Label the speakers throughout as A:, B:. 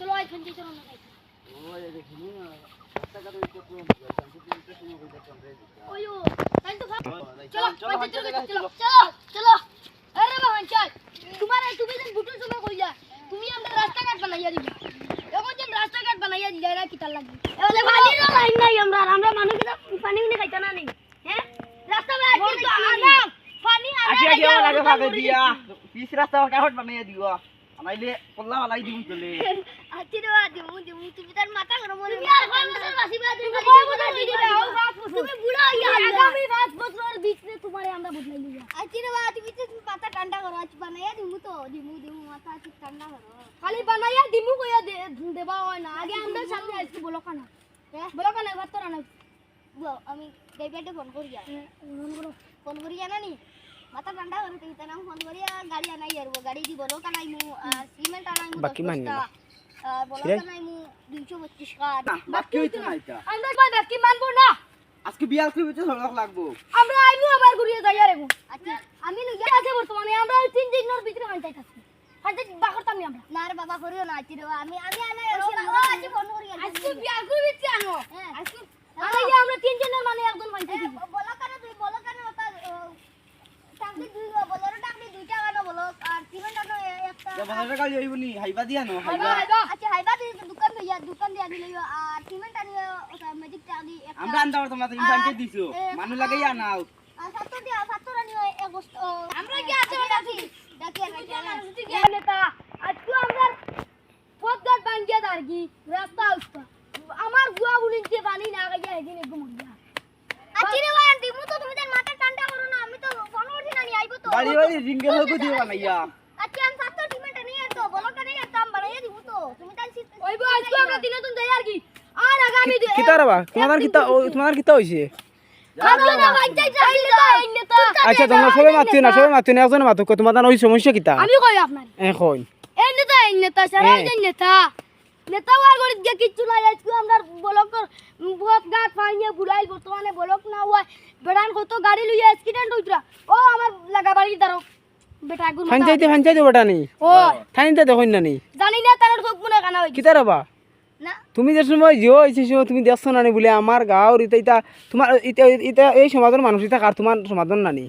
A: চলো আই খান চলো না ওই ও তাই তো ভাব চলো পঞ্চায়েত চলো চলো চলো চলো আরে বাবা চল। তোমার তুমি আমরা রাস্তাঘাট বানাইয়া দিবা এখন যেন রাস্তাঘাট বানাইয়া দিলা এরা কি লাগবে? এবারে লাইন নাই আমরা আমরা মানুষ পানি উনি খাইতা না নেই হ্যাঁ? রাস্তা পানি
B: লাগে ভাগে দিয়া। পিছ রাস্তা কাহট বানাইয়া দিও। আমাইলে পল্লা বালাই দিম চলে
A: আচ্ছা দিমু দিমু তুমি তার মাথা গরম হলে তুমি আর কয় বছর বাসিবা তুমি কয় বছর দিবে আর পাঁচ বছর তুমি বুড়া হইয়া আগামী পাঁচ বছর ভিতরে তোমারে আমরা বদলাই লইয়া আচ্ছা রে তুমি তো মাথা ঠান্ডা করো আজ বানাইয়া দিমু তো। দিমু দিমু মাথা আজ ঠান্ডা করো। খালি বানাইয়া দিমু কইয়া দে দেবা হয় না। আগে আমরা সামনে আসতে বলো কানা। বলো কানা এবার তো রানা আমি ডেভিডে ফোন করিয়া ফোন করো। ফোন করিয়া না নি মাথা ঠান্ডা করে তার ফোন গাড়ি আনাই আর গাড়ি দি বলো কানাই মু সিমেন্ট আনাই মু
C: বাকি মানি না।
A: বলো? কানাই মু 225 টাকা
B: বাকি হইতো না এটা।
A: আমরা কই বাকি মানবো না।
B: আজকে বিয়াল করে লাগবো।
A: আমরা আইমু আবার ঘুরিয়ে যাই আরে আচ্ছা আমি লইয়া আছে বর্তমানে আমরা তিন দিনের ভিতরে হাঁটাই থাকি হাঁটাই বাকরতাম নি আমরা। না রে বাবা করিও না রে আমি আমি আনা আজকে ফোন করি আজকে করে আনো? আজকে আমরা তিন দিনের মানে একজন হাঁটাই থাকি বলো কেন তুই বলো কেন ওটা দুইটা বলো আর সিমেন্ট আনো একটা
B: বাজারে কাজ হইব নি হাইবা দিয়া নো
A: হাইবা।
B: হাইবা।
A: হাইবা। আচ্ছা হাইবা তুই দোকান লইয়া দোকান দিয়া দিলে আর সিমেন্ট আনিও ম্যাজিক টাকলি একটা।
B: আমরা আনতাম তোমার তুমি পাঞ্চে দিছো। মানুষ লাগাই আনাও
A: আর সাতটা দিয়া সাতটা আনিও এক আমরা কি আছে ডাকি ডাকি ডাকি নেতা আজকে আমরা পথঘাট ভাঙ্গিয়া দাঁড়ি রাস্তা উস্তা আমার গুয়া বুলিনতে পানি না গাইয়া এদিন একদম মরিয়া আচ্ছা রে ভাই দিমু তো তুমি তার মাথা ঠান্ডা করো না আমি তো ফোন করছি না নি আইবো তো
B: বাড়ি বাড়ি রিঙ্গে হইব দিও বানাইয়া।
A: আচ্ছা আমি সাতটা সিমেন্ট নিয়ে তো বলো কেন একটা আমি বানাইয়া দিব তো। তুমি তার ওইবো আজকে আমরা দিনে তুমি দেই আর কি? আর আগামী দিন
C: কিতা রাবা তোমাদের কিতা ও, তোমাদের কিতা হইছে? আচ্ছা তোমরা সবাই মাতছো না সবাই মাতছো না একজন মাতো। তোমাদের ওই সমস্যা কিতা?
A: আমি কই আপনার?
C: এখন
A: এই নেতা এই নেতা সারা এই নেতা। নেতা ওয়ার গড়ি যে কিচ্ছু নাই আজকে আমরা বলক বহুত গাছ ফাইনিয়ে বুড়াই বর্তমানে বলক না হয় বেড়ান কত গাড়ি লইয়া আমার লাগা বাড়ি দাঁড়ো বেটা গুন
C: ফাঞ্চাইতে ফাঞ্চাইতে বেটা নি?
A: ও।
C: ঠানিতে দেখুন না নি?
A: জানি না তার চোখ মনে কানা হই
C: কিতা রাবা
A: না।
C: তুমি যে সময় জিও হয়েছে সময় তুমি দেখছ না নি বলে আমার গাঁর ইতা ইতা তোমার ইতা ইতা এই সমাজের মানুষ ইতা কার তোমার সমাধান না নি?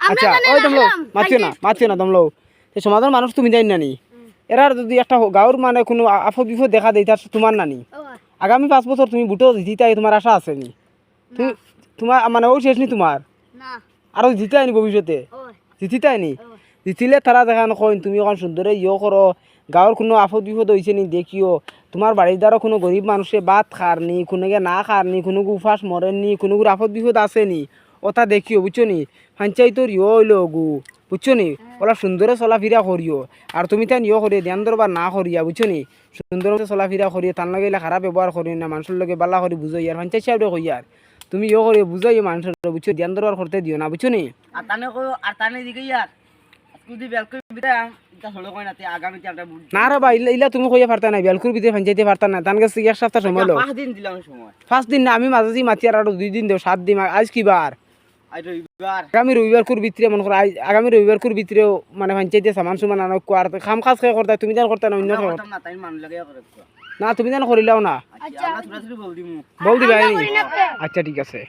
C: আচ্ছা ওই তোমলো মাতছো না মাতছো না তোমলো এই সমাজের মানুষ তুমি জানি না নি? এরা যদি একটা গাঁর মানে কোনো আপদ বিপদ দেখা দেয় তার তোমার নানি আগামী পাঁচ বছর তুমি বুটো জিতা তোমার আশা আছে নি? তুমি তোমার মানে ও শেষ নি তোমার আরও জিতাই নি ভবিষ্যতে জিতিতাই নি জিতিলে তারা দেখান কইন তুমি এখন সুন্দরে ইয়ে করো গাঁৱৰ কোনো আপদ বিপদ হৈছে নি দেখিও তোমাৰ বাৰীৰ দ্বাৰা কোনো গৰীব মানুহে ভাত খাৰ নি কোনোকে না খাৰ নি কোনো উপাস মৰে নি কোনো আপদ বিপদ আছে নি ওটা দেখিও বুঝছ নি পঞ্চায়তৰ ইয়ে হইল গু বুঝছ নি অলপ সুন্দরে চলাফিরা করিও আর তুমি তান ইয়ে করিও ধ্যান দরবার না করিয়া বুঝছ নি সুন্দর চলাফিরা করিও তার লগে খারাপ ব্যবহার করিও না মানুষের লগে বালা করে বুঝাই আর পঞ্চায়েত সাহেবরে কই আর তুমি ইয়ে করিও ইয়ে মানুষের বুঝছ ধ্যান দরবার করতে দিও না বুঝছ নি?
B: আর তানে কই আর তানে দিকে ইয়ার যদি করে সড়ক হয় না
C: রে ভাই ইলা তুমি কইয়া পারতা না বেলকুর ভিতরে পঞ্চায়েতে পারতা না তান কাছে এক সপ্তাহ সময় লো
B: পাঁচ দিন দিলাম সময়।
C: পাঁচ দিন না আমি মাঝে মাতি আর দুই দিন দেব সাত দিন আজ কি বার আগামী রবিবার কুর ভিতরে মনে করো আগামী রবিবার কুর ভিতরেও মানে পঞ্চায়েতে সামান সুমান আনো কোয়ার খাম খাস খেয়ে করতে তুমি জান করতে না অন্য খেয়ে
B: না তাই মানুষ লাগে করে
C: না তুমি জান করিলাও না।
B: আচ্ছা
C: বল দিবা আচ্ছা ঠিক আছে।